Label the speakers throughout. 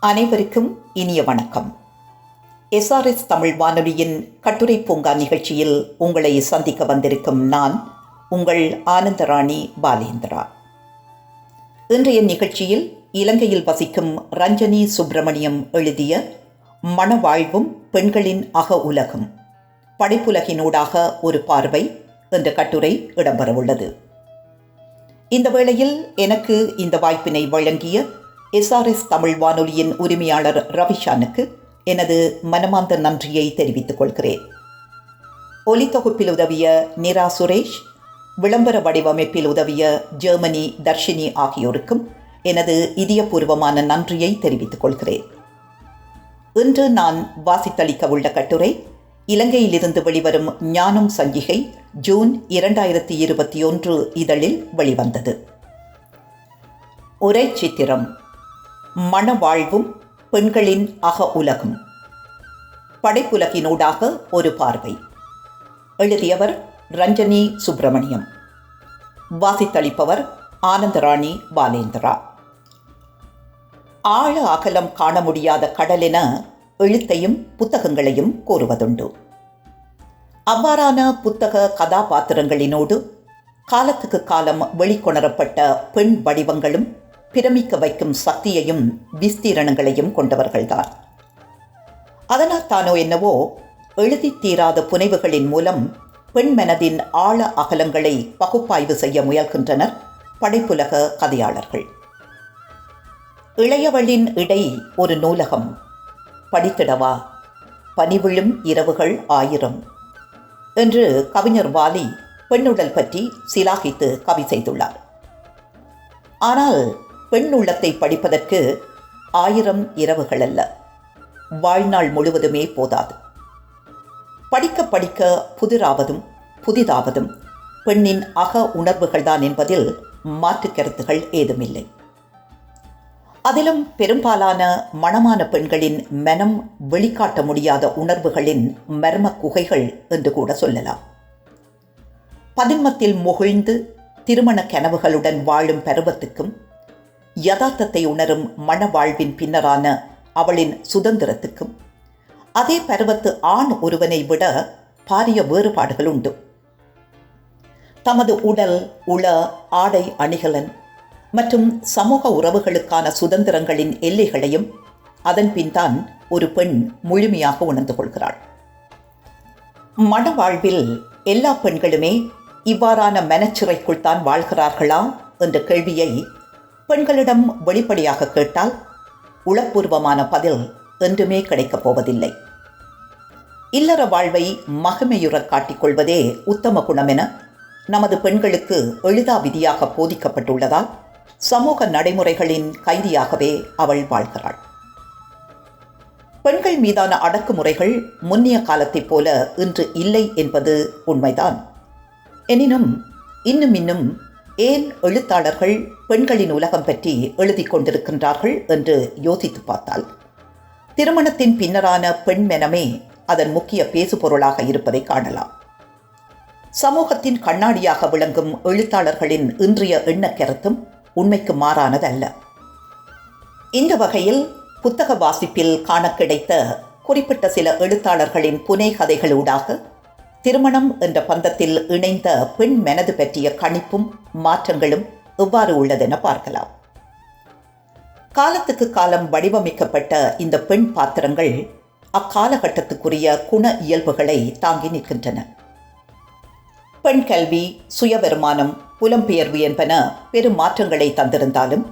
Speaker 1: அனைவருக்கும் இனிய வணக்கம். எஸ்ஆர்எஸ் தமிழ் வானொலியின் கட்டுரை பூங்கா நிகழ்ச்சியில் உங்களை சந்திக்க வந்திருக்கும் நான் உங்கள் ஆனந்தராணி பாலேந்திரா. இன்றைய நிகழ்ச்சியில் இலங்கையில் வசிக்கும் ரஞ்சனி சுப்பிரமணியம் எழுதிய மணவாழ்வும் பெண்களின் அக உலகம் படைப்புலகினூடாக ஒரு பார்வை என்ற கட்டுரை இடம்பெறவுள்ளது. இந்த வேளையில் எனக்கு இந்த வாய்ப்பினை வழங்கிய எஸ்ஆர்எஸ் தமிழ் வானொலியின் உரிமையாளர் ரவிஷானுக்கு எனது மனமார்ந்த நன்றியை தெரிவித்துக் கொள்கிறேன். ஒலித்தொகுப்பில் உதவிய நிரா சுரேஷ் விளம்பர வடிவமைப்பில் உதவிய ஜெர்மனி தர்ஷினி ஆகியோருக்கும் எனது இதயபூர்வமான நன்றியை தெரிவித்துக் கொள்கிறேன். இன்று நான் வாசித்தளிக்க உள்ள கட்டுரை இலங்கையிலிருந்து வெளிவரும் ஞானம் சஞ்சிகை ஜூன் இரண்டாயிரத்தி இருபத்தி ஒன்று இதழில் வெளிவந்தது. உரை சித்திரம். மணவாழ்வும் பெண்களின் அக உலகும். படைப்புலகினூடாக ஒரு பார்வை. எழுதியவர் ரஞ்சனி சுப்பிரமணியம். வாசித்தளிப்பவர் ஆனந்தராணி பாலேந்திரா. ஆழ அகலம் காண முடியாத கடலென எழுத்தையும் புத்தகங்களையும் கூறுவதுண்டு. அவ்வாறான புத்தக கதாபாத்திரங்களினோடு காலத்துக்கு காலம் வெளிக்கொணரப்பட்ட பெண் வடிவங்களும் பிரமிக்க வைக்கும் சக்தியையும் விஸ்தீரணங்களையும் கொண்டவர்கள்தான். அதனால் தானோ என்னவோ எழுதி தீராத புனைவுகளின் மூலம் பெண் மனதின் ஆழ அகலங்களை பகுப்பாய்வு செய்ய முயல்கின்றனர் படைப்புலக கதையாளர்கள். இளையவளின் இடை ஒரு நூலகம். படித்திடவா? பனிவிழும் இரவுகள் ஆயிரம் என்று கவிஞர் வாலி பெண்ணுடல் பற்றி சிலாகித்து கவி செய்துள்ளார். ஆனால் பெண் உள்ளத்தை படிப்பதற்கு ஆயிரம் இரவுகள் அல்ல. வாழ்நாள் முழுவதுமே போதாது. படிக்க படிக்க புதிராவதும் புதிதாவதும் பெண்ணின் அக உணர்வுகள்தான் என்பதில் மாற்று கருத்துகள் ஏதுமில்லை. அதிலும் பெரும்பாலான மணமான பெண்களின் மனம் வெளிக்காட்ட முடியாத உணர்வுகளின் மர்ம குகைகள் என்று கூட சொல்லலாம். பதின்மத்தில் முகிழ்ந்து திருமண கனவுகளுடன் வாழும் பருவத்துக்கும் யதார்த்தத்தை உணரும் மனவாழ்வின் பின்னரான அவளின் சுதந்திரத்துக்கும் அதே பருவத்து ஆண் ஒருவனை விட பாரிய வேறுபாடுகள் உண்டு. தமது உடல் உள ஆடை அணிகலன் மற்றும் சமூக உறவுகளுக்கான சுதந்திரங்களின் எல்லைகளையும் அதன் பின்தான் ஒரு பெண் முழுமையாக உணர்ந்து கொள்கிறாள். மனவாழ்வில் எல்லா பெண்களுமே இவ்வாறான மனச்சிறைக்குள் தான் வாழ்கிறார்களா? என்ற கேள்வியை பெண்களிடம் வெளிப்படையாக கேட்டால் உளப்பூர்வமான பதில் என்றுமே கிடைக்கப் போவதில்லை. இல்லற வாழ்வை மகமையுற காட்டிக்கொள்வதே உத்தம குணம் என நமது பெண்களுக்கு எளிதா விதியாக போதிக்கப்பட்டுள்ளதால் சமூக நடைமுறைகளின் கைதியாகவே அவள் வாழ்கிறாள். பெண்கள் மீதான அடக்குமுறைகள் முன்னிய காலத்தைப் போல இன்று இல்லை என்பது உண்மைதான். எனினும் இன்னும் இன்னும் ஏன் எழுத்தாளர்கள் பெண்களின் உலகம் பற்றி எழுதி கொண்டிருக்கின்றார்கள் என்று யோசித்து பார்த்தால் திருமணத்தின் பின்னரான பெண் மெனமே அதன் முக்கிய பேசுபொருளாக இருப்பதை காணலாம். சமூகத்தின் கண்ணாடியாக விளங்கும் எழுத்தாளர்களின் இன்றைய எண்ணக்கருத்தும் உண்மைக்கு மாறானதல்ல. இந்த வகையில் புத்தக வாசிப்பில் காண கிடைத்த குறிப்பிட்ட சில எழுத்தாளர்களின் புனை கதைகளூடாக திருமணம் என்ற பந்தத்தில் இணைந்த பெண் மனது பற்றிய கணிப்பும் மாற்றங்களும் எவ்வாறு உள்ளதென பார்க்கலாம். காலத்துக்கு காலம் வடிவமைக்கப்பட்ட இந்த பெண் பாத்திரங்கள் அக்காலகட்டத்துக்குரிய குண இயல்புகளை தாங்கி நிற்கின்றன. பெண் கல்வி சுய வருமானம் புலம்பெயர்வு என்பன பெரும் மாற்றங்களை தந்திருந்தாலும்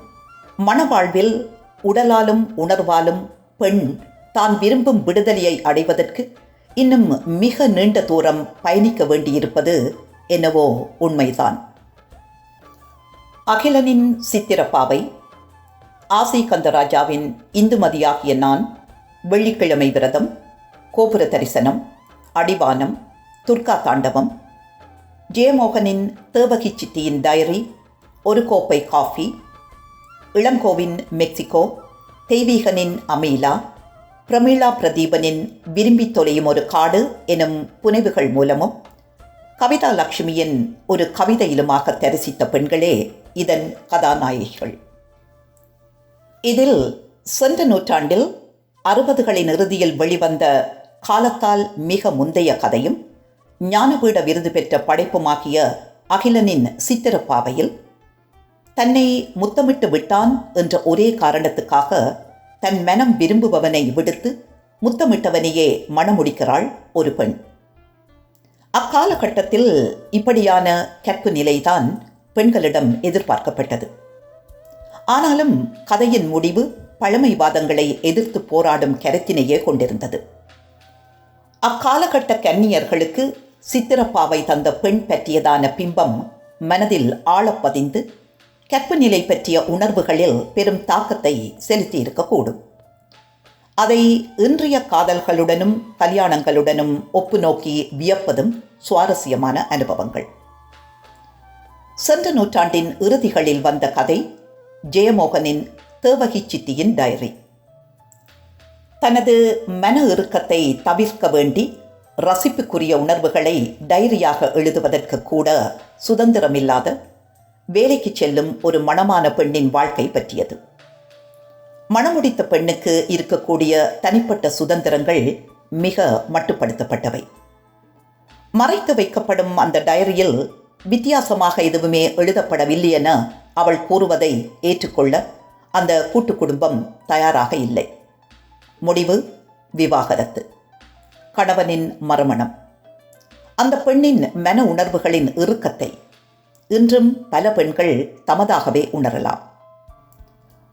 Speaker 1: மனவாழ்வில் உடலாலும் உணர்வாலும் பெண் தான் விரும்பும் விடுதலையை அடைவதற்கு இன்னும் மிக நீண்ட தூரம் பயணிக்க வேண்டியிருப்பது என்னவோ உண்மைதான். அகிலனின் சித்திரப்பாவை ஆசை கந்தராஜாவின் இந்துமதியாகிய நான் வெள்ளிக்கிழமை விரதம் கோபுர தரிசனம் அடிவானம் துர்கா தாண்டவம் ஜெயமோகனின் தேவகி சித்தியின் டைரி ஒரு கோப்பை காஃபி இளங்கோவின் மெக்சிகோ தெய்வீகனின் அமீலா பிரமிளா பிரதீபனின் விரும்பி தொலையும் ஒரு காடு எனும் புனைவுகள் மூலமும் கவிதா லக்ஷ்மியின் ஒரு கவிதையிலுமாக தரிசித்த பெண்களே இதன் கதாநாயகிகள். இதில் சென்ற நூற்றாண்டில் அறுபதுகளின் இறுதியில் வெளிவந்த காலத்தால் மிக முந்தைய கதையும் ஞானபீட விருது பெற்ற படைப்புமாகிய அகிலனின் சித்திரப்பாவையில் தன்னை முத்தமிட்டு விட்டான் என்ற ஒரே காரணத்துக்காக தன் மனம் விரும்புபவனை விடுத்து முத்தமிட்டவனையே மணமுடிக்கிறாள் ஒரு பெண். அக்காலகட்டத்தில் இப்படியான கற்பு நிலைதான் பெண்களிடம் எதிர்பார்க்கப்பட்டது. ஆனாலும் கதையின் முடிவு பழமைவாதங்களை எதிர்த்து போராடும் கருத்தினையே கொண்டிருந்தது. அக்காலகட்ட கன்னியர்களுக்கு சித்திரப்பாவை தந்த பெண் பற்றியதான பிம்பம் மனதில் ஆழப்பதிந்து கற்பு நிலை பற்றிய உணர்வுகளில் பெரும் தாக்கத்தை செலுத்தியிருக்கக்கூடும். அதை இன்றைய காதல்களுடனும் கல்யாணங்களுடனும் ஒப்பு நோக்கி வியப்பதும் சுவாரஸ்யமான அனுபவங்கள். சென்ற நூற்றாண்டின் இறுதிகளில் வந்த கதை ஜெயமோகனின் தேவகி சித்தியின் டைரி. தனது மன இறுக்கத்தை தவிர்க்க வேண்டி ரசிப்புக்குரிய உணர்வுகளை டைரியாக எழுதுவதற்கு கூட சுதந்திரமில்லாத வேலைக்கு செல்லும் ஒரு மணமான பெண்ணின் வாழ்க்கை பற்றியது. மணமுடித்த பெண்ணுக்கு இருக்கக்கூடிய தனிப்பட்ட சுதந்திரங்கள் மிக மட்டுப்படுத்தப்பட்டவை. மறைத்து வைக்கப்படும் அந்த டைரியில் வித்தியாசமாக எதுவுமே எழுதப்படவில்லை என அவள் கூறுவதை ஏற்றுக்கொள்ள அந்த கூட்டு குடும்பம் தயாராக இல்லை. முடிவு விவாகரத்து. கணவனின் மறுமணம். அந்த பெண்ணின் மன உணர்வுகளின் இறுக்கத்தை இன்றும் பல பெண்கள் தமதாகவே உணரலாம்.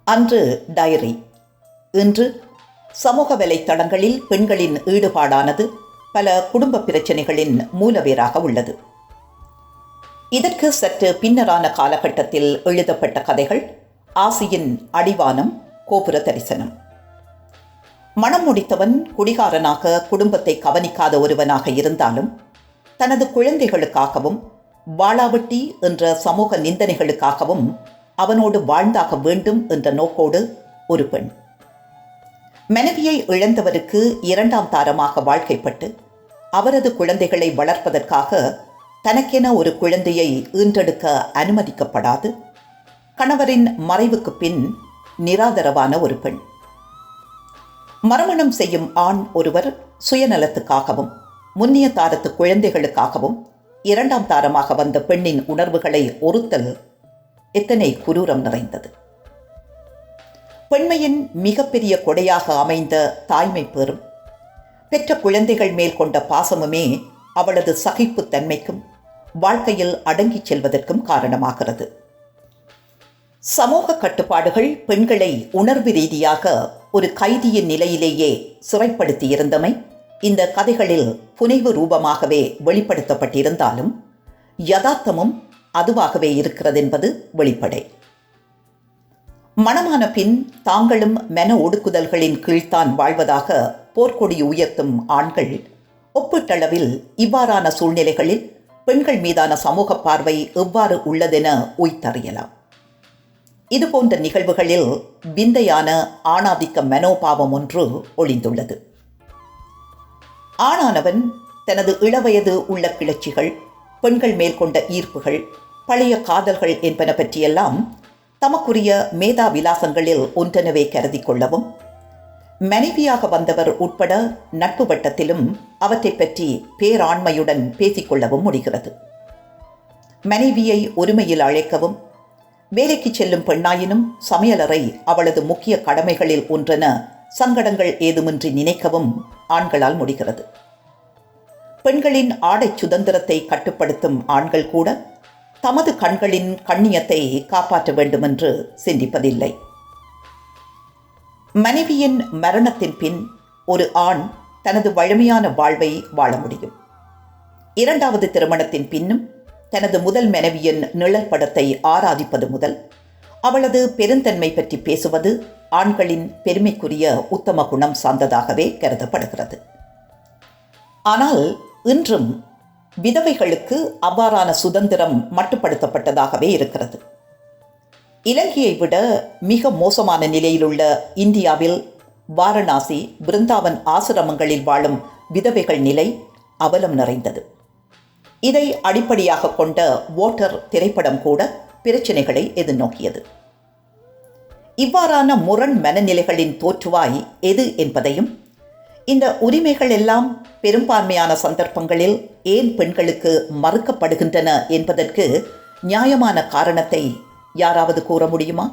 Speaker 1: அன்று டைரி. இன்று சமூக வலைத்தளங்களில் பெண்களின் ஈடுபாடானது பல குடும்ப பிரச்சனைகளின் மூலவேராக உள்ளது. இதற்கு சற்று பின்னரான காலகட்டத்தில் எழுதப்பட்ட கதைகள் ஆசியின் அடிவானம் கோபுர தரிசனம். மனம் முடித்தவன் குடிகாரனாக குடும்பத்தை கவனிக்காத ஒருவனாக இருந்தாலும் தனது குழந்தைகளுக்காகவும் வாளாவட்டி என்ற சமூக நிந்தனைகளுக்காகவும் அவனோடு வாழ்ந்தாக வேண்டும் என்ற நோக்கோடு ஒரு பெண். மனைவியை இழந்தவருக்கு இரண்டாம் தாரமாக வாழ்க்கைப்பட்டு அவரது குழந்தைகளை வளர்ப்பதற்காக தனக்கென ஒரு குழந்தையை ஈன்றெடுக்க அனுமதிக்கப்படாது. கணவரின் மறைவுக்கு பின் நிராதரவான ஒரு பெண். மறுமணம் செய்யும் ஆண் ஒருவர் சுயநலத்துக்காகவும் முன்னிய தாரத்து குழந்தைகளுக்காகவும் இரண்டாம் தாரமாக வந்த பெண்ணின் உணர்வுகளை ஒருத்தல் எத்தனை குரூரம் நிறைந்தது. பெண்மையின் மிகப்பெரிய கொடையாக அமைந்த தாய்மை பெறும். பெற்ற குழந்தைகள் மேல் கொண்ட பாசமுமே அவளது சகிப்புத்தன்மைக்கும் வாழ்க்கையில் அடங்கிச் செல்வதற்கும் காரணமாகிறது. சமூக கட்டுப்பாடுகள் பெண்களை உணர்வு ரீதியாக ஒரு கைதியின் நிலையிலேயே சிறைப்படுத்தியிருந்தமை இந்த கதைகளில் புனைவு ரூபமாகவே வெளிப்படுத்தப்பட்டிருந்தாலும் யதார்த்தமும் அதுவாகவே இருக்கிறது என்பது வெளிப்படை. மணமான பின் தாங்களும் மென ஒடுக்குதல்களின் கீழ்த்தான் வாழ்வதாக போர்க்கொடி உயர்த்தும் ஆண்கள் ஒப்பீட்டளவில் இவ்வாறான சூழ்நிலைகளில் பெண்கள் மீதான சமூக பார்வை எவ்வாறு உள்ளதென உய்த்தறியலாம். இதுபோன்ற நிகழ்வுகளில் விந்தையான ஆணாதிக்க மனோபாவம் ஒன்று ஒளிந்துள்ளது. ஆணானவன் தனது இளவயது உள்ள கிளர்ச்சிகள் பெண்கள் மேல் கொண்ட ஈர்ப்புகள் பழைய காதல்கள் என்பன பற்றியெல்லாம் தமக்குரிய மேதா விலாசங்களில் ஒன்றெனவே கருதி கொள்ளவும் மனைவியாக வந்தவர் உட்பட நட்பு வட்டத்திலும் அவற்றை பற்றி பேராண்மையுடன் பேசிக்கொள்ளவும் முடிகிறது. மனைவியை ஒருமையில் அழைக்கவும் வேலைக்கு செல்லும் பெண்ணாயினும் சமையலறை அவளது முக்கிய கடமைகளில் ஒன்றென சங்கடங்கள் ஏதுமின்றி நினைக்கவும் ஆண்களால் முடிகிறது. பெண்களின் ஆடை சுதந்திரத்தை கட்டுப்படுத்தும் ஆண்கள் கூட தமது கண்களின் கண்ணியத்தை காப்பாற்ற வேண்டுமென்று சிந்திப்பதில்லை. மனைவியின் மரணத்தின் பின் ஒரு ஆண் தனது வழமையான வாழ்வை வாழ முடியும். இரண்டாவது திருமணத்தின் பின்னும் தனது முதல் மனைவியின் நிழல் படத்தை ஆராதிப்பது முதல் அவளது பெருந்தன்மை பற்றி பேசுவது ஆண்களின் பெருமைக்குரிய உத்தம குணம் சார்ந்ததாகவே கருதப்படுகிறது. ஆனால் இன்றும் விதவைகளுக்கு அவ்வாறான சுதந்திரம் மட்டுப்படுத்தப்பட்டதாகவே இருக்கிறது. இலங்கையை விட மிக மோசமான நிலையிலுள்ள இந்தியாவில் வாரணாசி பிருந்தாவன் ஆசிரமங்களில் வாழும் விதவைகள் நிலை அவலம் நிறைந்தது. இதை அடிப்படையாக கொண்ட ஓட்டர் திரைப்படம் கூட பிரச்சனைகளை எதிர்நோக்கியது. இவ்வாறான முரண் மனநிலைகளின் தோற்றுவாய் எது என்பதையும் இந்த உரிமைகள் எல்லாம் பெரும்பான்மையான சந்தர்ப்பங்களில் ஏன் பெண்களுக்கு மறுக்கப்படுகின்றன என்பதற்கு நியாயமான காரணத்தை யாராவது கூற முடியுமா?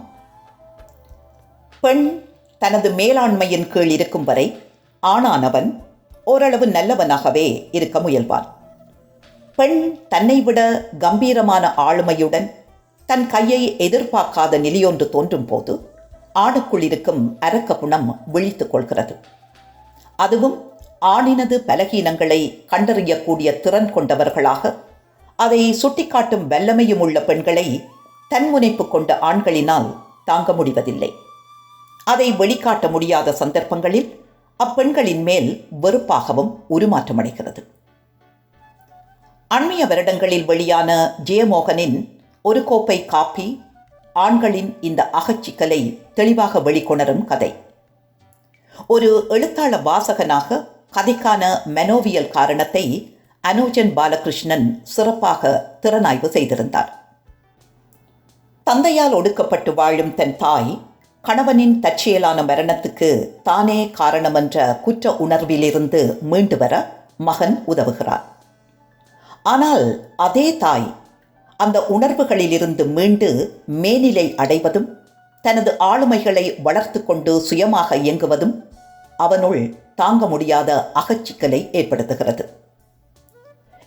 Speaker 1: பெண் தனது மேலாண்மையின் கீழ் இருக்கும் வரை ஆணானவன் ஓரளவு நல்லவனாகவே இருக்க முயல்வான். பெண் தன்னை விட கம்பீரமான ஆளுமையுடன் தன் கையை எதிர்பார்க்காத நிலையொன்று தோன்றும் போது ஆடுக்குள் இருக்கும் அரக்க குணம் விழித்துக் கொள்கிறது. அதுவும் ஆணினது பலகீனங்களை கண்டறியக்கூடிய திறன் கொண்டவர்களாக அதை சுட்டிக்காட்டும் வல்லமையும் உள்ள பெண்களை தன்முனைப்பு கொண்ட ஆண்களினால் தாங்க முடிவதில்லை. அதை வெளிக்காட்ட முடியாத சந்தர்ப்பங்களில் அப்பெண்களின் மேல் வெறுப்பாகவும் உருமாற்றமடைகிறது. அண்மைய வருடங்களில் வெளியான ஜெயமோகனின் ஒரு கோப்பை காப்பி ஆண்களின் இந்த அகச்சிக்கலை தெளிவாக வெளிக்கொணரும் கதை. ஒரு எழுத்தாள வாசகனாக கதைக்கான மனோவியல் காரணத்தை அனோஜன் பாலகிருஷ்ணன் சிறப்பாக திறனாய்வு செய்திருந்தார். தந்தையால் ஒடுக்கப்பட்டு வாழும் தன் தாய் கணவனின் தற்செயலான மரணத்துக்கு தானே காரணமென்ற குற்ற உணர்விலிருந்து மீண்டு வர மகன் உதவுகிறார். ஆனால் அதே தாய் அந்த உணர்வுகளிலிருந்து மீண்டு மேனிலை அடைவதும் தனது ஆளுமைகளை வளர்த்து கொண்டு சுயமாக இயங்குவதும் அவனுள் தாங்க முடியாத அகச்சிக்கலை ஏற்படுத்துகிறது.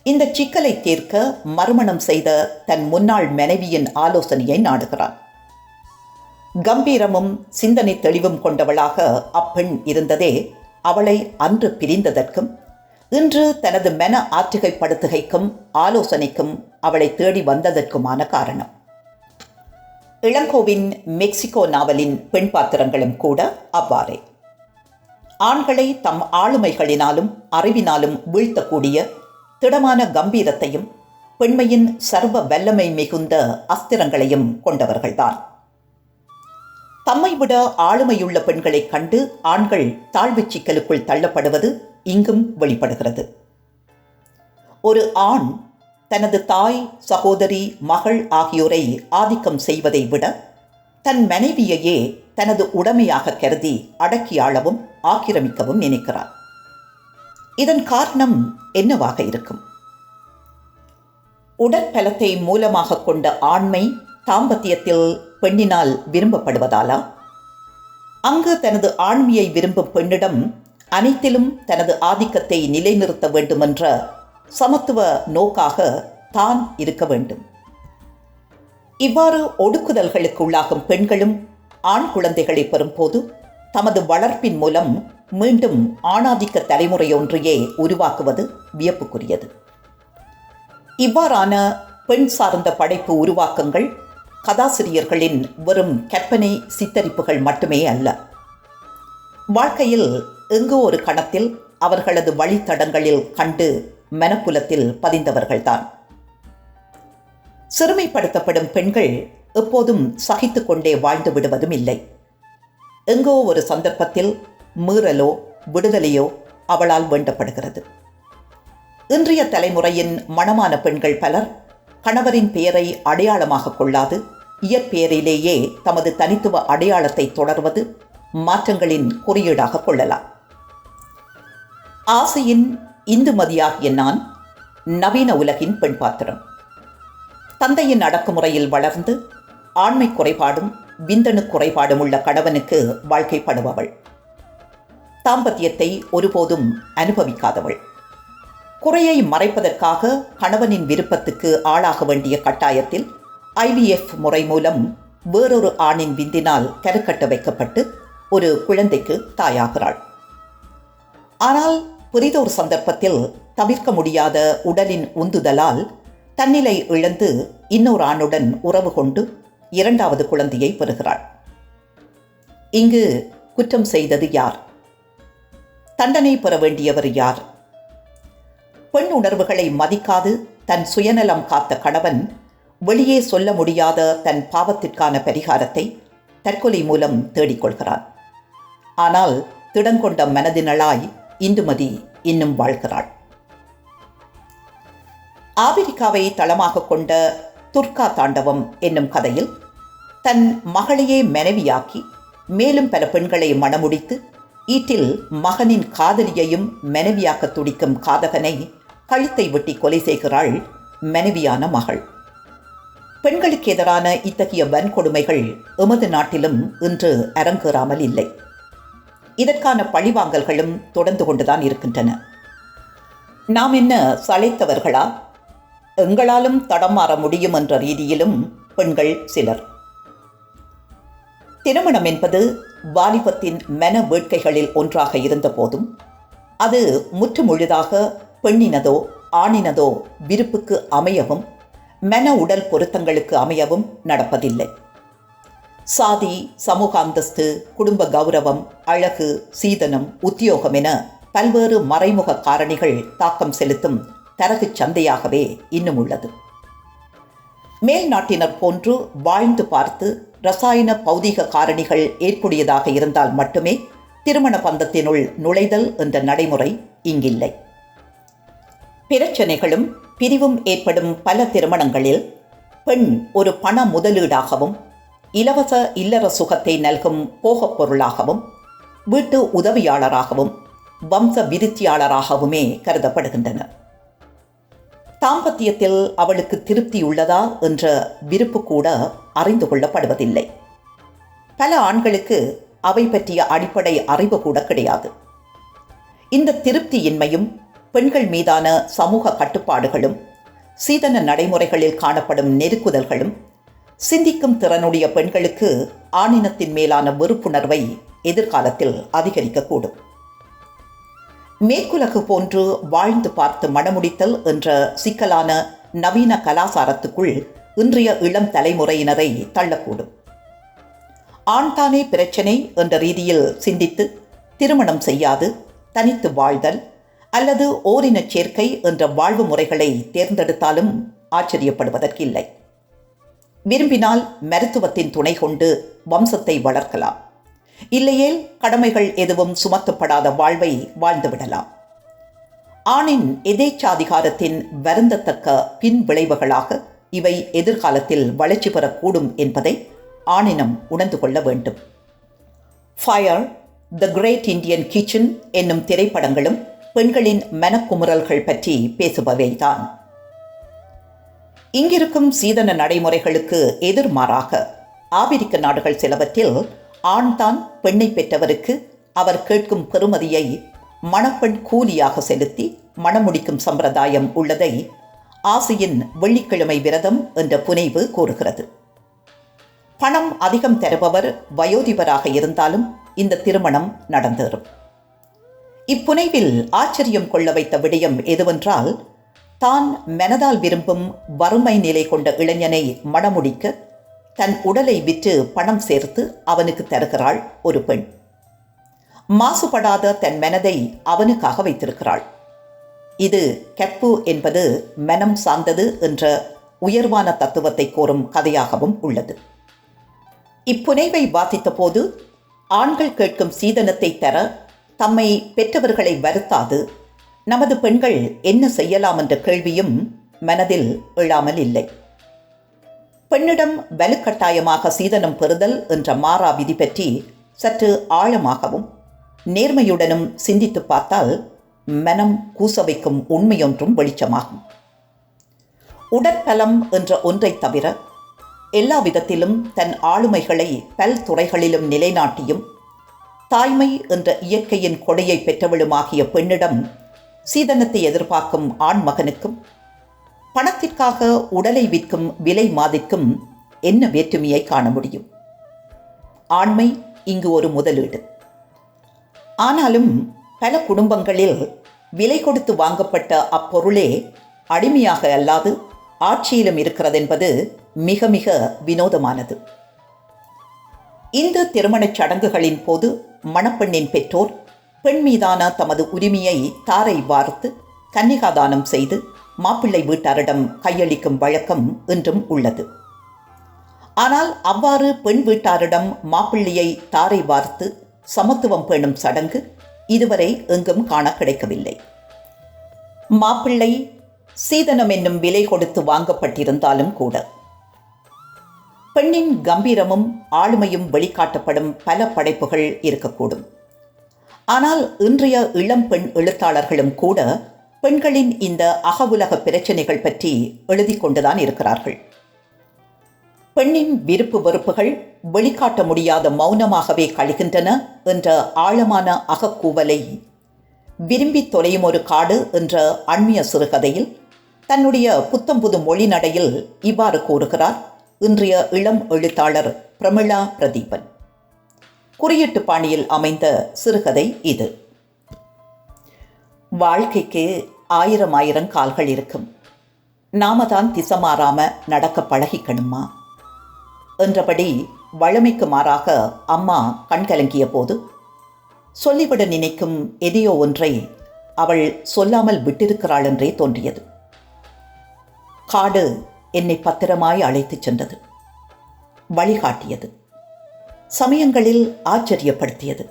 Speaker 1: இந்த சிக்கலை தீர்க்க மறுமணம் செய்த தன் முன்னாள் மனைவியின் ஆலோசனையை நாடுகிறான். கம்பீரமும் சிந்தனை தெளிவும் கொண்டவளாக அப்பெண் இருந்ததே அவளை அன்று பிரிந்ததற்கும் இன்று தனது மன ஆற்றுகைப்படுத்துகைக்கும் ஆலோசனைக்கும் அவளை தேடி வந்ததற்குமான காரணம். இளங்கோவின் மெக்சிகோ நாவலின் பெண் பாத்திரங்களும் கூட அவ்வாறே. ஆண்களை தம் ஆளுமைகளினாலும் அறிவினாலும் வீழ்த்தக்கூடிய திடமான கம்பீரத்தையும் பெண்மையின் சர்வ வல்லமை மிகுந்த அஸ்திரங்களையும் கொண்டவர்கள்தான். தம்மை விட ஆளுமையுள்ள பெண்களைக் கண்டு ஆண்கள் தாழ்வுச் சிக்கலுக்குள் தள்ளப்படுவது இங்கும் வெளிப்படுகிறது. ஒரு ஆண் தனது தாய் சகோதரி மகள் ஆகியோரை ஆதிக்கம் செய்வதை விட தன் மனைவியையே தனது உடமையாக கருதி அடக்கி ஆளவும் ஆக்கிரமிக்கவும் நினைக்கிறார். இதன் காரணம் என்னவாக இருக்கும்? உடற்பலத்தை மூலமாக கொண்ட ஆண்மை தாம்பத்தியத்தில் பெண்ணினால் விரும்பப்படுவதாலா? அங்கு தனது ஆண்மையை விரும்பும் பெண்ணிடம் அனைத்திலும் தனது ஆதிக்கத்தை நிலைநிறுத்த வேண்டுமென்ற சமத்துவ நோக்காக தான் இருக்க வேண்டும். இவ்வாறு ஒடுக்குதல்களுக்கு உள்ளாகும் பெண்களும் ஆண் குழந்தைகளை பெறும்போது தமது வளர்ப்பின் மூலம் மீண்டும் ஆணாதிக்க தலைமுறையொன்றையே உருவாக்குவது வியப்புக்குரியது. இவ்வாறான பெண் சார்ந்த படைப்பு உருவாக்கங்கள் கதாசிரியர்களின் வெறும் கற்பனை சித்தரிப்புகள் மட்டுமே அல்ல. வாழ்க்கையில் எங்கோ ஒரு கணத்தில் அவர்களது வழித்தடங்களில் கண்டு மனப்புலத்தில் பதிந்தவர்கள்தான். சிறுமைப்படுத்தப்படும் பெண்கள் எப்போதும் சகித்து கொண்டே வாழ்ந்து விடுவதும் இல்லை. எங்கோ ஒரு சந்தர்ப்பத்தில் மீறலோ விடுதலையோ அவளால் வேண்டப்படுகிறது. இன்றைய தலைமுறையின் மணமான பெண்கள் பலர் கணவரின் பெயரை அடையாளமாக கொள்ளாது இயற்பெயரிலேயே தமது தனித்துவ அடையாளத்தை தொடர்வது மாற்றங்களின் குறியீடாக கொள்ளலாம். ஆசையின் இந்துமதியாகிய நான் நவீன உலகின் பெண் பாத்திரம். தந்தையின் அடக்குமுறையில் வளர்ந்து ஆண்மை குறைபாடும் விந்தணு குறைபாடும் உள்ள கணவனுக்கு வாழ்க்கைப்படுபவள். தாம்பத்தியத்தை ஒருபோதும் அனுபவிக்காதவள். குறையை மறைப்பதற்காக கணவனின் விருப்பத்துக்கு ஆளாக வேண்டிய கட்டாயத்தில் ஐவிஎஃப் முறை மூலம் வேறொரு ஆணின் விந்தினால் கருக்கட்ட வைக்கப்பட்டு ஒரு குழந்தைக்கு தாயாகிறாள். ஆனால் புரிதோர் சந்தர்ப்பத்தில் தவிர்க்க முடியாத உடலின் உந்துதலால் தன்னிலை இழந்து இன்னொரு ஆணுடன் உறவு கொண்டு இரண்டாவது குழந்தையை பெறுகிறாள். இங்கு குற்றம் செய்தது யார்? தண்டனை பெற வேண்டியவர் யார்? பெண் உணர்வுகளை மதிக்காது தன் சுயநலம் காத்த கணவன் வெளியே சொல்ல முடியாத தன் பாவத்திற்கான பரிகாரத்தை தற்கொலை மூலம் தேடிக்கொள்கிறான். ஆனால் திடங்கொண்ட மனதினளாய் இந்துமதி இன்னும் வாழ்கிறாள். ஆபிரிக்காவை தளமாக கொண்ட துர்கா தாண்டவம் என்னும் கதையில் தன் மகளையே மனைவியாக்கி மேலும் பல பெண்களை மணமுடித்து ஈட்டில் மகனின் காதலியையும் மனைவியாக்க துடிக்கும் காதகனை கழுத்தை வெட்டி கொலை செய்கிறாள் மனைவியான மகள். பெண்களுக்கு எதிரான இத்தகைய வன்கொடுமைகள் எமது நாட்டிலும் இன்று அரங்கேறாமல் இல்லை. இதற்கான பழிவாங்கல்களும் தொடர்ந்து கொண்டுதான் இருக்கின்றன. நாம் என்ன சளைத்தவர்களா? எங்களாலும் தடமாற முடியும் என்ற ரீதியிலும் பெண்கள் சிலர். திருமணம் என்பது வாலிபத்தின் மன வேட்கைகளில் ஒன்றாக இருந்தபோதும் அது முற்றுமுழுதாக பெண்ணினதோ ஆணினதோ விருப்புக்கு அமையவும் மன உடல் பொருத்தங்களுக்கு அமையவும் நடப்பதில்லை. சாதி சமூக அந்தஸ்து குடும்ப கௌரவம் அழகு சீதனம் உத்தியோகம் என பல்வேறு மறைமுக காரணிகள் தாக்கம் செலுத்தும் தரகு சந்தையாகவே இன்னும் உள்ளது. மேல் நாட்டினர் போன்று வாழ்ந்து பார்த்து ரசாயன பௌதீக காரணிகள் ஏற்புடையதாக இருந்தால் மட்டுமே திருமண பந்தத்தினுள் நுழைதல் என்ற நடைமுறை இங்கில்லை. பிரச்சனைகளும் பிரிவும் ஏற்படும் பல திருமணங்களில் பெண் ஒரு பண முதலீடாகவும் இலவச இல்லற சுகத்தை நல்கும் போகப் பொருளாகவும் வீட்டு உதவியாளராகவும் வம்ச விருத்தியாளராகவுமே கருதப்படுகின்றனர் தாம்பத்தியத்தில் அவளுக்கு திருப்தி உள்ளதா என்ற விருப்பு கூட அறிந்து கொள்ளப்படுவதில்லை. பல ஆண்களுக்கு அவை பற்றிய அடிப்படை அறிவு கூட கிடையாது. இந்த திருப்தியின்மையும் பெண்கள் மீதான சமூக கட்டுப்பாடுகளும் சீதன நடைமுறைகளில் காணப்படும் நெருக்குதல்களும் சிந்திக்கும் திறனுடைய பெண்களுக்கு ஆணினத்தின் மேலான வெறுப்புணர்வை எதிர்காலத்தில் அதிகரிக்கக்கூடும். மேற்குலகு போன்று வாழ்ந்து பார்த்து மணமுடித்தல் என்ற சிக்கலான நவீன கலாசாரத்துக்குள் இன்றைய இளம் தலைமுறையினரை தள்ளக்கூடும். ஆண்தானே பிரச்சனை என்ற ரீதியில் சிந்தித்து திருமணம் செய்யாது தனித்து வாழ்தல் அல்லது ஓரினச் சேர்க்கை என்ற வாழ்வு முறைகளை தேர்ந்தெடுத்தாலும் ஆச்சரியப்படுவதற்கில்லை. விரும்பினால் மருத்துவத்தின் துணை கொண்டு வம்சத்தை வளர்க்கலாம். இல்லையேல் கடமைகள் எதுவும் சுமத்தப்படாத வாழ்வை வாழ்ந்துவிடலாம் ஆணின் எதேச்சாதிகாரத்தின் வருந்தத்தக்க பின் விளைவுகளாக இவை எதிர்காலத்தில் வளர்ச்சி பெறக்கூடும் என்பதை ஆணினம் உணர்ந்து கொள்ள வேண்டும். Fire the Great Indian Kitchen என்னும் திரைப்படங்களும் பெண்களின் மனக்குமுறல்கள் பற்றி பேசுபவைதான். இங்கிருக்கும் சீதன நடைமுறைகளுக்கு எதிர்மாறாக. ஆபிரிக்க நாடுகள் சிலவற்றில் ஆண்தான் பெண்ணை பெற்றவருக்கு அவர் கேட்கும் பெறுமதியை மணப்பெண் கூலியாக செலுத்தி மணமுடிக்கும் சம்பிரதாயம் உள்ளதை ஆசியின் வெள்ளிக்கிழமை விரதம் என்ற புனைவு கூறுகிறது. பணம் அதிகம் தருபவர் வயோதிபராக இருந்தாலும் இந்த திருமணம் நடந்தேறும். இப்புனைவில் ஆச்சரியம் கொள்ள வைத்த விடயம் எதுவென்றால் தான் மனதால் விரும்பும் வறுமை நிலை கொண்ட இளைஞனை மடமுடிக்க தன் உடலை விற்று பணம் சேர்த்து அவனுக்கு தருகிறாள் ஒரு பெண். மாசுபடாத தன் மனதை அவனுக்காக வைத்திருக்கிறாள். இது கற்பு என்பது மனம் சார்ந்தது என்ற உயர்வான தத்துவத்தை கோரும் கதையாகவும் உள்ளது. இப்புனைவை வாசித்த போது ஆண்கள் கேட்கும் சீதனத்தை தர தம்மை பெற்றவர்களை வருத்தாது நமது பெண்கள் என்ன செய்யலாம் என்ற கேள்வியும் மனதில் எழாமல் இல்லை. பெண்ணிடம் வலுக்கட்டாயமாக சீதனம் பெறுதல் என்ற மாறா விதி பற்றி சற்று ஆழமாகவும் நேர்மையுடனும் சிந்தித்து பார்த்தால் மனம் கூச வைக்கும் உண்மையொன்றும் வெளிச்சமாகும். உடற்பலம் என்ற ஒன்றை தவிர எல்லா விதத்திலும் தன் ஆளுமைகளை பல் துறைகளிலும் நிலைநாட்டியும் தாய்மை என்ற இயற்கையின் கொடையை பெற்றவளுமாகிய பெண்ணிடம் சீதனத்தை எதிர்பார்க்கும் ஆண் மகனுக்கும் பணத்திற்காக உடலை விற்கும் விலை மாதிற்கும் என்ன வேற்றுமையை காண முடியும்? ஆண்மை இங்கு ஒரு முதலீடு. ஆனாலும் பல குடும்பங்களில் விலை கொடுத்து வாங்கப்பட்ட அப்பொருளே அடிமையாக அல்லாது ஆட்சியிலும் இருக்கிறதென்பது மிக மிக வினோதமானது. இந்து திருமணச் சடங்குகளின் போது மணப்பெண்ணின் பெற்றோர் பெண் மீதான தமது உரிமையை தாரை வார்த்து கன்னிகாதானம் செய்து மாப்பிள்ளை வீட்டாரிடம் கையளிக்கும் வழக்கம் இன்றும் உள்ளது. ஆனால் அவ்வாறு பெண் வீட்டாரிடம் மாப்பிள்ளையை தாரை வார்த்து சமத்துவம் பேணும் சடங்கு இதுவரை எங்கும் காண கிடைக்கவில்லை. மாப்பிள்ளை சீதனம் என்னும் விலை கொடுத்து வாங்கப்பட்டிருந்தாலும் கூட பெண்ணின் கம்பீரமும் ஆளுமையும் வெளிக்காட்டப்படும் பல படைப்புகள் இருக்கக்கூடும். ஆனால் இன்றைய இளம் பெண் எழுத்தாளர்களும் கூட பெண்களின் இந்த அகவுலக பிரச்சனைகள் பற்றி எழுதி கொண்டுதான் இருக்கிறார்கள். பெண்ணின் விருப்பு வெறுப்புகள் வெளிக்காட்ட முடியாத மௌனமாகவே கழிகின்றன என்ற ஆழமான அகக்கூவலை விரும்பி தொலையும் ஒரு காடு என்ற அண்மிய சிறுகதையில் தன்னுடைய புத்தம்புது மொழி நடையில் இவ்வாறு கூறுகிறார். இன்றைய இளம் எழுத்தாளர் பிரமிளா பிரதீபன். குறியீட்டு பாணியில் அமைந்த சிறுகதை இது. வாழ்க்கைக்கு ஆயிரம் ஆயிரம் கால்கள் இருக்கும். நாம தான் திசை மாறாம நடக்க பழகிக்கணுமா? என்றபடி வழமைக்கு மாறாக அம்மா கண்கலங்கிய போது சொல்லிவிட நினைக்கும் எதையோ ஒன்றை அவள் சொல்லாமல் விட்டிருக்கிறாள் என்றே தோன்றியது. காடு என்னை பத்திரமாய் அழைத்துச் சென்றது. வழிகாட்டியது. சமயங்களில் ஆச்சரியப்படுத்தியது.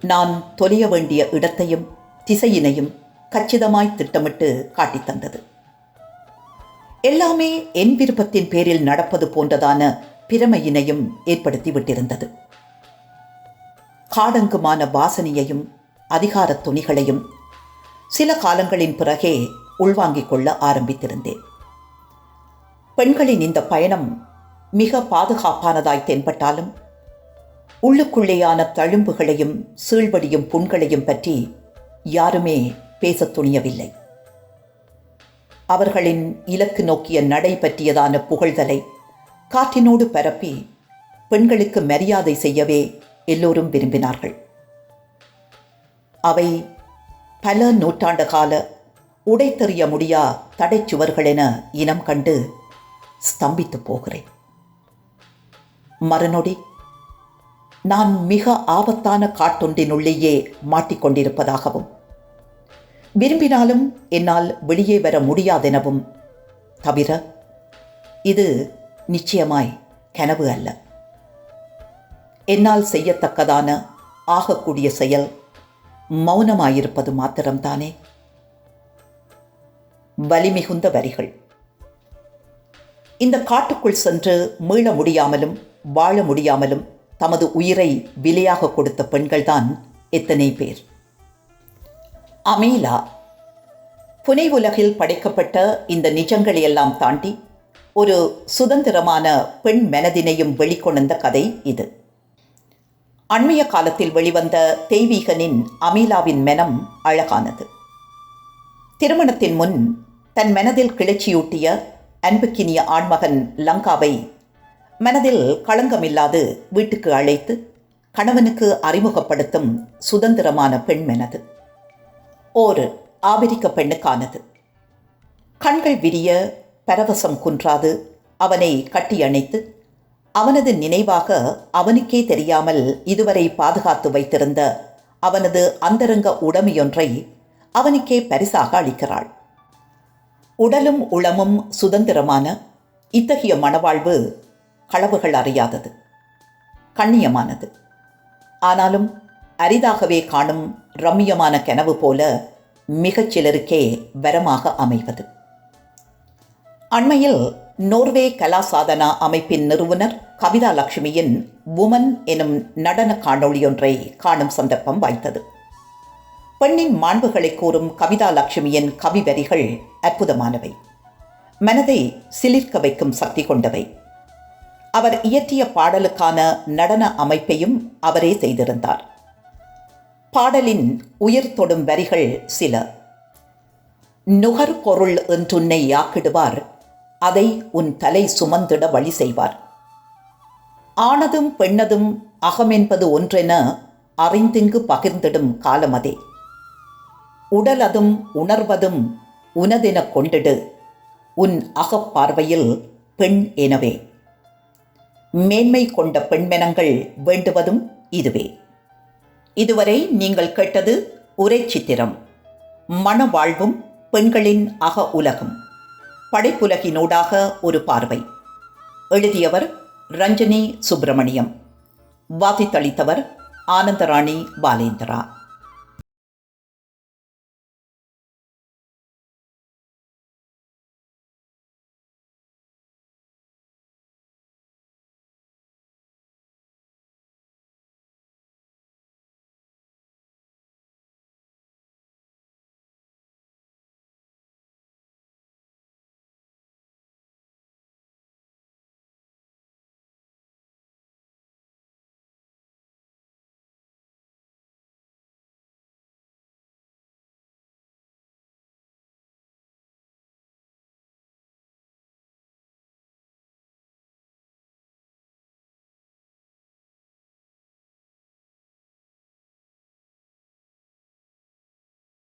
Speaker 1: நான் தொலைய வேண்டிய இடத்தையும் திசையினையும் கச்சிதமாய் திட்டமிட்டு காட்டித்தந்தது எல்லாமே என் விருப்பத்தின் பேரில் நடப்பது போன்றதான பிரமையினையும் ஏற்படுத்தி விட்டிருந்தது. காடங்குமான வாசனையையும் அதிகாரத் துணிகளையும் சில காலங்களின் பிறகே உள்வாங்கிக் கொள்ள ஆரம்பித்திருந்தேன். பெண்களின் இந்த பயணம் மிக பாதுகாப்பானதாய் தென்பட்டாலும் உள்ளுக்குள்ளேயான தழும்புகளையும் சீழ்வடியும் புண்களையும் பற்றி யாருமே பேசத் துணியவில்லை. அவர்களின் இலக்கு நோக்கிய நடை பற்றியதான புகழ்தலை காற்றினோடு பரப்பி பெண்களுக்கு மரியாதை செய்யவே எல்லோரும் விரும்பினார்கள். அவை பல நூற்றாண்டு கால உடைத்தெறிய முடியா தடைச்சுவர்கள் என இனம் கண்டு ஸ்தம்பித்து போகிறேன். மறுநொடி நான் மிக ஆபத்தான காட்டொன்றினுள்ளேயே மாட்டிக்கொண்டிருப்பதாகவும் விரும்பினாலும் என்னால் வெளியே வர முடியாதெனவும் தவிர இது நிச்சயமாய் கனவு அல்ல. என்னால் செய்யத்தக்கதான ஆகக்கூடிய செயல் மௌனமாயிருப்பது மாத்திரம்தானே? வலிமிகுந்த வரிகள். இந்த காட்டுக்குள் சென்று மீள முடியாமலும் வாழ முடியாமலும் தமது உயிரை விலையாக கொடுத்த பெண்கள்தான் எத்தனை பேர்? அமீலா புனை உலகில் படைக்கப்பட்ட இந்த நிஜங்களை எல்லாம் தாண்டி ஒரு சுதந்திரமான பெண் மனதினையும் வெளிக்கொணர்ந்த கதை இது. அண்மைய காலத்தில் வெளிவந்த தெய்வீகனின் அமீலாவின் மனம் அழகானது. திருமணத்தின் முன் தன் மனதில் கிளர்ச்சியூட்டிய அன்புக்கினிய ஆண்மகன் லங்காவை மனதில் களங்கமில்லாது வீட்டுக்கு அழைத்து கணவனுக்கு அறிமுகப்படுத்தும் சுதந்திரமான பெண்மெனது. ஓர் ஆபிரிக்க பெண்ணுக்கானது. கண்கள் விரிய பரவசம் குன்றாது அவனை கட்டி அணைத்து அவனது நினைவாக அவனுக்கே தெரியாமல் இதுவரை பாதுகாத்து வைத்திருந்த அவனது அந்தரங்க உடைமையொன்றை அவனுக்கே பரிசாக அளிக்கிறாள். உடலும் உளமும் சுதந்திரமான இத்தகைய மனவாழ்வு களவுகள் அறியாதது கண்ணியமானது. ஆனாலும் அரிதாகவே காணும் ரம்மியமான கனவு போல மிகச் சிலருக்கே வரமாக அமைவது. அண்மையில் நோர்வே கலா சாதனா அமைப்பின் நிறுவனர் கவிதா லட்சுமியின் உமன் எனும் நடன காணொளியொன்றை காணும் சந்தர்ப்பம் வாய்த்தது. பெண்ணின் மாண்புகளை கூறும் கவிதா லட்சுமியின் கவி வரிகள் அற்புதமானவை. மனதை சிலிர்க்க வைக்கும் சக்தி கொண்டவை. அவர் இயற்றிய பாடலுக்கான நடன அமைப்பையும் அவரே செய்திருந்தார். பாடலின் உயிர் தொடும் வரிகள் சில. நுகர்பொருள் என்றுன்னை யாக்கிடுவார் அதை உன் தலை சுமந்திட வழி செய்வார். ஆனதும் பெண்ணதும் அகமென்பது ஒன்றென அறிந்திங்கு பகிர்ந்திடும் காலமதே உடலதும் உணர்வதும் உனதென கொண்டிடு உன் அகப்பார்வையில் பெண் எனவே. மேன்மை கொண்ட பெண்மெனங்கள் வேண்டுவதும் இதுவே. இதுவரை நீங்கள் கேட்டது உரை சித்திரம். மனவாழ்வும் பெண்களின் அக உலகம். படைப்புலகினூடாக ஒரு பார்வை. எழுதியவர் ரஞ்சனி சுப்பிரமணியம். வாசித்தளித்தவர் ஆனந்தராணி பாலேந்திரா.